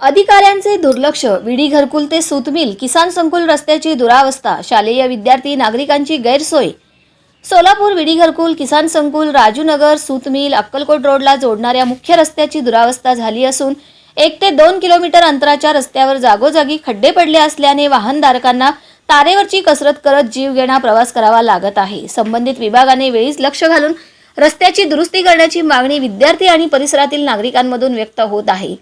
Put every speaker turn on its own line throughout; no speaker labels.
अधिकाऱ्यांचे दुर्लक्ष विडी घरकुल ते सूतमिल किसान संकुल रस्त्याची दुरावस्था शालेय विद्यार्थी नागरिकांची गैरसोय. सोलापूर विडी घरकुल किसान संकुल राजूनगर सूतमिल अक्कलकोट रोडला जोडणाऱ्या मुख्य रस्त्याची दुरावस्था झाली असून एक ते दोन किलोमीटर अंतराच्या रस्त्यावर जागोजागी खड्डे पडले असल्याने वाहनधारकांना तारेवरची कसरत करत जीवघेणा प्रवास करावा लागत आहे. संबंधित विभागाने वेळीच लक्ष घालून रस्त्याची दुरुस्ती करण्याची मागणी विद्यार्थी आणि परिसरातील नागरिकांमधून व्यक्त होत आहे.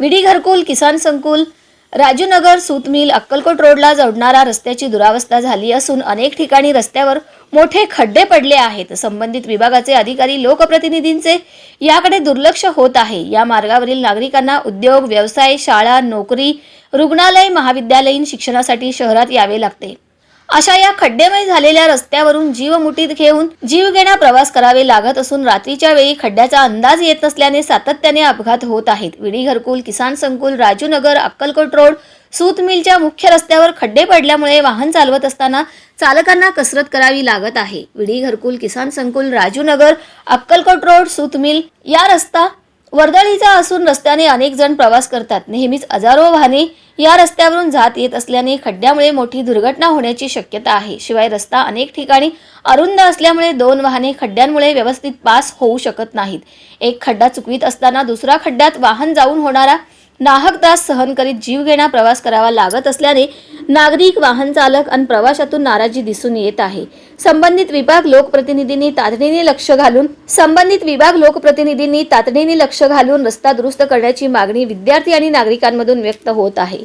विडी घरकुल किसान संकुल राजूनगर सूतमिल अक्कलकोट रोडला जोडणारा रस्त्याची दुरावस्था झाली असून अनेक ठिकाणी रस्त्यावर मोठे खड्डे पडले आहेत. संबंधित विभागाचे अधिकारी लोकप्रतिनिधींचे याकडे दुर्लक्ष होत आहे. या मार्गावरील नागरिकांना उद्योग व्यवसाय शाळा नोकरी रुग्णालय महाविद्यालयीन शिक्षणासाठी शहरात यावे लागते. अशा या खड्डेमय झालेल्या रस्त्यावरून जीव मुठीत घेऊन जीवघेणा प्रवास करावे लागत असून रात्रीच्या वेळी खड्ड्याचा अंदाज येत नसल्याने सातत्याने अपघात होत आहेत. विडी घरकुल किसान संकुल राजूनगर अक्कलकोट रोड सूत मिलच्या मुख्य रस्त्यावर खड्डे पडल्यामुळे वाहन चालवत असताना चालकांना कसरत करावी लागत आहे. विडी घरकुल किसान संकुल राजूनगर अक्कलकोट रोड सूत मिल या रस्ता वर्दळीचा असून रस्त्याने अनेक जण प्रवास करतात. नेहमीच हजारो वाहने या रस्त्यावरून जात येत असल्याने खड्ड्यामुळे मोठी दुर्घटना होण्याची शक्यता आहे. शिवाय रस्ता अनेक ठिकाणी अरुंद असल्यामुळे दोन वाहने खड्ड्यांमुळे व्यवस्थित पास होऊ शकत नाहीत. एक खड्डा चुकवीत असताना दुसरा खड्ड्यात वाहन जाऊन होणारा नाहक त्रास सहन करीत जीवघेणा प्रवास करावा लागत असल्याने नागरिक वाहन चालक आणि प्रवाशातून नाराजी दिसून येत आहे. संबंधित विभाग लोकप्रतिनिधींनी तातडीने लक्ष घालून संबंधित विभाग लोकप्रतिनिधींनी तातडीने लक्ष घालून रस्ता दुरुस्त करण्याची मागणी विद्यार्थी आणि नागरिकांमधून व्यक्त होत आहे.